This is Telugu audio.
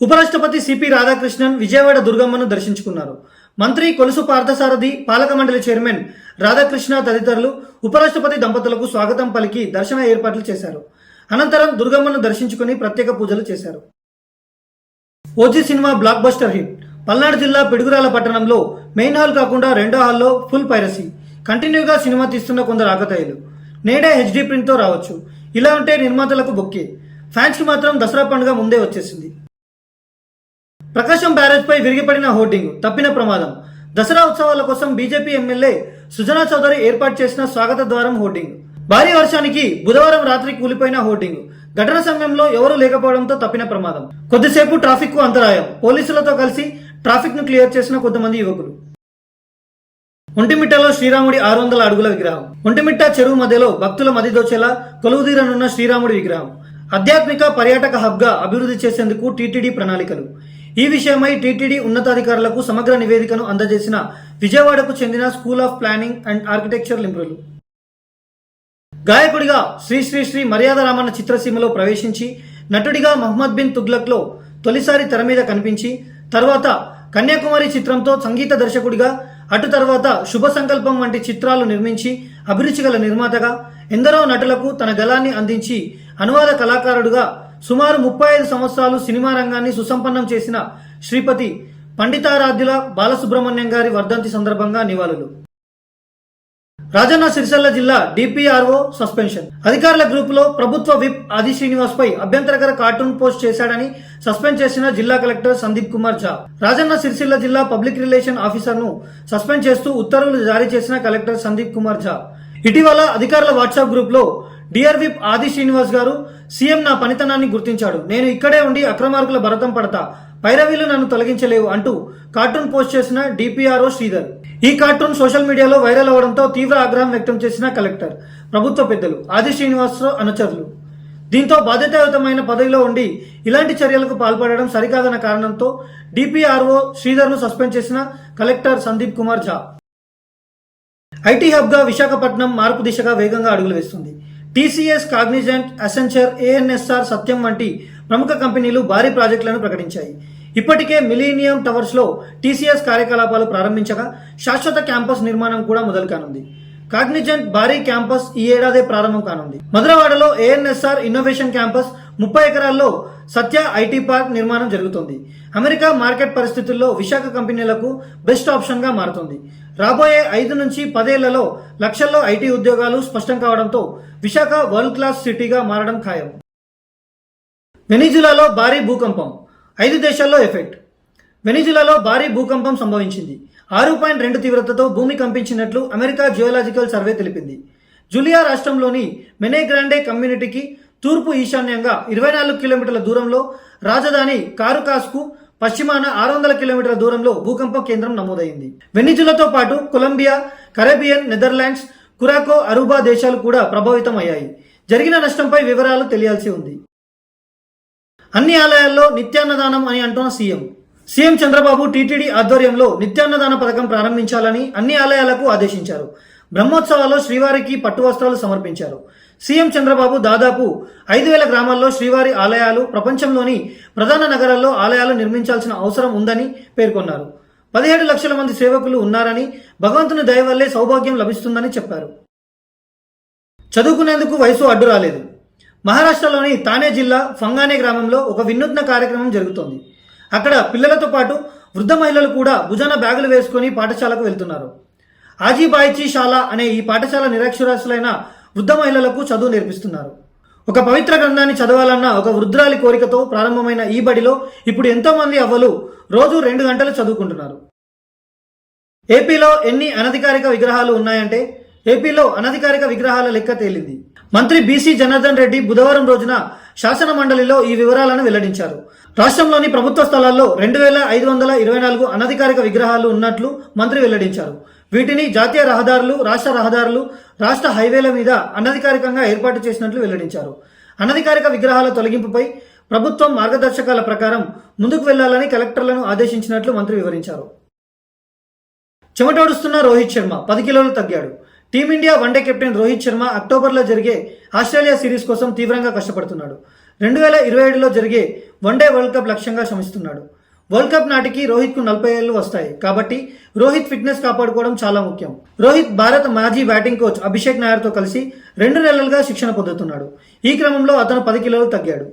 ఉపరాష్ట్రపతి సిపి రాధాకృష్ణన్ విజయవాడ దుర్గమ్మను దర్శించుకున్నారు. మంత్రి కొలుసు పార్థసారథి పాలక మండలి చైర్మన్ రాధాకృష్ణ తదితరులు ఉపరాష్ట్రపతి దంపతులకు స్వాగతం పలికి దర్శన ఏర్పాట్లు చేశారు. అనంతరం దుర్గమ్మను దర్శించుకుని ప్రత్యేక పూజలు చేశారు. OG cinema blockbuster hit. Palnadu జిల్లా పిడుగురాల పట్టణంలో మెయిన్ హాల్ కాకుండా రెండో హాల్లో ఫుల్ పైరసీ. కంటిన్యూగా సినిమా తీస్తున్న కొందరు ఆకతాయిలు నేడే హెచ్డీ ప్రింట్తో రావచ్చు. ఇలా ఉంటే నిర్మాతలకు బొక్కే. ఫ్యాన్స్కి మాత్రం దసరా పండుగ ముందే వచ్చేసింది. ప్రకాశం బ్యారేజ్ పై విరిగిపడిన హోర్డింగ్ తప్పిన ప్రమాదం. దసరా ఉత్సవాల కోసం బీజేపీ ఎమ్మెల్యే సుజనా చౌదరి ఏర్పాటు చేసిన స్వాగత ద్వారం హోర్డింగ్. భారీ వర్షానికి బుధవారం రాత్రి కూలిపోయిన హోర్డింగ్. ఘటన సమయంలో ఎవరూ లేకపోవడంతో తప్పిన ప్రమాదం. కొద్దిసేపు ట్రాఫిక్కు అంతరాయం. పోలీసులతో కలిసి ట్రాఫిక్ను క్లియర్ చేసిన కొంతమంది యువకులు. ఒంటిమిట్టలో శ్రీరాముడి ఆరు వందల అడుగుల విగ్రహం. ఒంటిమిట్ట చెరువు మధ్యలో భక్తుల మది దోచేలా కొలువుదీరనున్న శ్రీరాముడి విగ్రహం. ఆధ్యాత్మిక పర్యాటక హబ్గా అభివృద్ధి చేసేందుకు టీటీడీ ప్రణాళికలు. ఈ విషయమై టీటీడీ ఉన్నతాధికారులకు సమగ్ర నివేదికను అందజేసిన విజయవాడకు చెందిన school of planning and architecture లింబ్రులు. గాయకుడిగా శ్రీ శ్రీ శ్రీ మర్యాద రామన్న చిత్రసీమలో ప్రవేశించి నటుడిగా మహమ్మద్ బిన్ తుగ్లక్లో తొలిసారి తెర మీద కనిపించి తర్వాత కన్యాకుమారి చిత్రంతో సంగీత దర్శకుడిగా అటు తర్వాత శుభ సంకల్పం వంటి చిత్రాలు నిర్మించి అభిరుచి గల నిర్మాతగా ఎందరో నటులకు తన గలాన్ని అందించి అనువాద కళాకారుడుగా సుమారు ముప్పై ఐదు సంవత్సరాలు సినిమా రంగాన్ని సుసంపన్నం చేసిన శ్రీపతి పండితారాధ్యుల బాలసుబ్రహ్మణ్యం గారి వర్ధంతి సందర్భంగా నివాళులు. రాజన్న సిరిసిల్ల జిల్లా డిపిఆర్ఓ సస్పెన్షన్. అధికారుల గ్రూప్లో ప్రభుత్వ విప్ ఆది శ్రీనివాస్ పై అభ్యంతరకర కార్టూన్ పోస్ట్ చేశాడని సస్పెండ్ చేసిన జిల్లా కలెక్టర్ సందీప్ కుమార్ ఝా. రాజన్న సిరిసిల్ల జిల్లా పబ్లిక్ రిలేషన్ ఆఫీసర్ను సస్పెండ్ చేస్తూ ఉత్తర్వులు జారీ చేసిన కలెక్టర్ సందీప్ కుమార్ ఝా. ఇటీవల అధికారుల వాట్సాప్ గ్రూప్లో డిఆర్ విప్ ఆది శ్రీనివాస్ గారు సీఎం నా పనితనాన్ని గుర్తించాడు. నేను ఇక్కడే ఉండి అక్రమార్కుల భరతం పడతా. పైరవీలు నన్ను తొలగించలేవు అంటూ కార్టూన్ పోస్ట్ చేసిన డిపిఆర్ఓ శ్రీధర్. ఈ కార్టూన్ సోషల్ మీడియాలో వైరల్ అవడంతో తీవ్ర ఆగ్రహం వ్యక్తం చేసిన కలెక్టర్ ప్రభుత్వ పెద్దలు ఆది శ్రీనివాసరావు అనుచరులు. దీంతో బాధ్యతాయుతమైన పదవిలో ఉండి ఇలాంటి చర్యలకు పాల్పడడం సరికాదన్న కారణంతో డిపిఆర్ఓ శ్రీధర్ను సస్పెండ్ చేసిన కలెక్టర్ సందీప్ కుమార్ ఝా ఐటీ హబ్గా విశాఖపట్నం మార్పు దిశగా వేగంగా అడుగులు వేస్తుంది. TCS Cognizant Accenture ANSR Satyam వంటి ప్రముఖ కంపెనీలు భారీ ప్రాజెక్టులను ప్రకటించాయి. ఇప్పటికే మిలీనియం టవర్స్లో టీసీఎస్ కార్యకలాపాలు ప్రారంభించగా శాశ్వత క్యాంపస్ నిర్మాణం కూడా మొదలు కానుంది. కాగ్నిజెంట్ భారీ క్యాంపస్ ఈ ఏడాదే ప్రారంభం కానుంది. మధురవాడలో ఏఎన్ఎస్ఆర్ ఇన్నోవేషన్ క్యాంపస్ ముప్పై ఎకరాల్లో సత్య ఐటీ పార్క్ నిర్మాణం జరుగుతుంది. అమెరికా మార్కెట్ పరిస్థితుల్లో విశాఖ కంపెనీలకు బెస్ట్ ఆప్షన్గా మారుతుంది. రాబోయే ఐదు నుంచి పదేళ్ళలో లక్షల్లో ఐటీ ఉద్యోగాలు స్పష్టం కావడంతో విశాఖ వరల్డ్ క్లాస్ సిటీగా మారడం ఖాయం. వెనిజులాలో భారీ భూకంపం. ఐదు దేశాల్లో ఎఫెక్ట్. వెనిజులాలో భారీ భూకంపం సంభవించింది. ఆరు పాయింట్ రెండు తీవ్రతతో భూమి కంపించినట్లు అమెరికా జియోలాజికల్ సర్వే తెలిపింది. జులియా రాష్ట్రంలోని మెనేగ్రాండే కమ్యూనిటీకి తూర్పు ఈశాన్యంగా ఇరవై నాలుగు కిలోమీటర్ల దూరంలో రాజధాని కారుకాస్కు పశ్చిమాన ఆరు వందల కిలోమీటర్ల దూరంలో భూకంప కేంద్రం నమోదైంది. వెనిజులతో పాటు Colombia Caribbean Netherlands Curacao Aruba దేశాలు కూడా ప్రభావితం అయ్యాయి జరిగిన నష్టంపై వివరాలు తెలియాల్సి ఉంది. అన్ని ఆలయాల్లో నిత్యాన్నదానం అని అంటున్న సీఎం. సీఎం చంద్రబాబు టీటీడీ ఆధ్వర్యంలో నిత్యాన్నదాన పథకం ప్రారంభించాలని అన్ని ఆలయాలకు ఆదేశించారు. బ్రహ్మోత్సవాల్లో శ్రీవారికి పట్టు వస్త్రాలు సమర్పించారు. సీఎం చంద్రబాబు దాదాపు ఐదు వేల గ్రామాల్లో శ్రీవారి ఆలయాలు ప్రపంచంలోని ప్రధాన నగరాల్లో ఆలయాలు నిర్మించాల్సిన అవసరం ఉందని పేర్కొన్నారు. పదిహేడు లక్షల మంది సేవకులు ఉన్నారని భగవంతుని దయ వల్లే సౌభాగ్యం లభిస్తుందని చెప్పారు. చదువుకునేందుకు వయసు అడ్డు రాలేదు. మహారాష్ట్రలోని తానే జిల్లా ఫంగానే గ్రామంలో ఒక వినూత్న కార్యక్రమం జరుగుతోంది. అక్కడ పిల్లలతో పాటు వృద్ధ మహిళలు కూడా భుజాన బ్యాగులు వేసుకొని పాఠశాలకు వెళ్తున్నారు. ఆజీబాయిచీ శాల అనే ఈ పాఠశాల నిరక్షరాస్యులైన వృద్ధ మహిళలకు చదువు నేర్పిస్తున్నారు. ఒక పవిత్ర గ్రంథాన్ని చదవాలన్న ఒక వృద్ధురాలి కోరికతో ప్రారంభమైన ఈ బడిలో ఇప్పుడు ఎంతో మంది అవ్వలు రోజు రెండు గంటలు చదువుకుంటున్నారు. ఏపీలో ఎన్ని అనధికారిక విగ్రహాలు ఉన్నాయంటే ఏపీలో అనధికారిక విగ్రహాల లెక్క తేలింది. మంత్రి బీసీ జనార్దన్ రెడ్డి బుధవారం రోజున శాసన మండలిలో ఈ వివరాలను వెల్లడించారు. రాష్ట్రంలోని ప్రభుత్వ స్థలాల్లో రెండు వేల ఐదు వందల ఇరవై నాలుగు అనధికారిక విగ్రహాలు ఉన్నట్లు మంత్రి వెల్లడించారు. వీటిని జాతీయ రహదారులు రాష్ట్ర రహదారులు రాష్ట్ర హైవేల మీద అనధికారికంగా ఏర్పాటు చేసినట్లు వెల్లడించారు. అనధికారిక విగ్రహాల తొలగింపుపై ప్రభుత్వం మార్గదర్శకాల ప్రకారం ముందుకు వెళ్ళాలని కలెక్టర్లను ఆదేశించినట్లు మంత్రి వివరించారు. చెమటోడుస్తున్న రోహిత్ శర్మ పది కిలోలు తగ్గాడు. Team India one day captain Rohit Sharma అక్టోబర్లో జరిగే ఆస్ట్రేలియా సిరీస్ కోసం తీవ్రంగా కష్టపడుతున్నాడు. రెండు వేల ఇరవై ఏడులో జరిగే వన్డే వరల్డ్ కప్ లక్ష్యంగా శ్రమిస్తున్నాడు. వరల్డ్ కప్ నాటికి రోహిత్కు నలభై ఏళ్ళు వస్తాయి. కాబట్టి రోహిత్ ఫిట్నెస్ కాపాడుకోవడం చాలా ముఖ్యం. రోహిత్ భారత మాజీ బ్యాటింగ్ కోచ్ అభిషేక్ నాయర్తో కలిసి రెండు నెలలుగా శిక్షణ పొందుతున్నాడు. ఈ క్రమంలో అతను పది కిలోలు తగ్గాడు.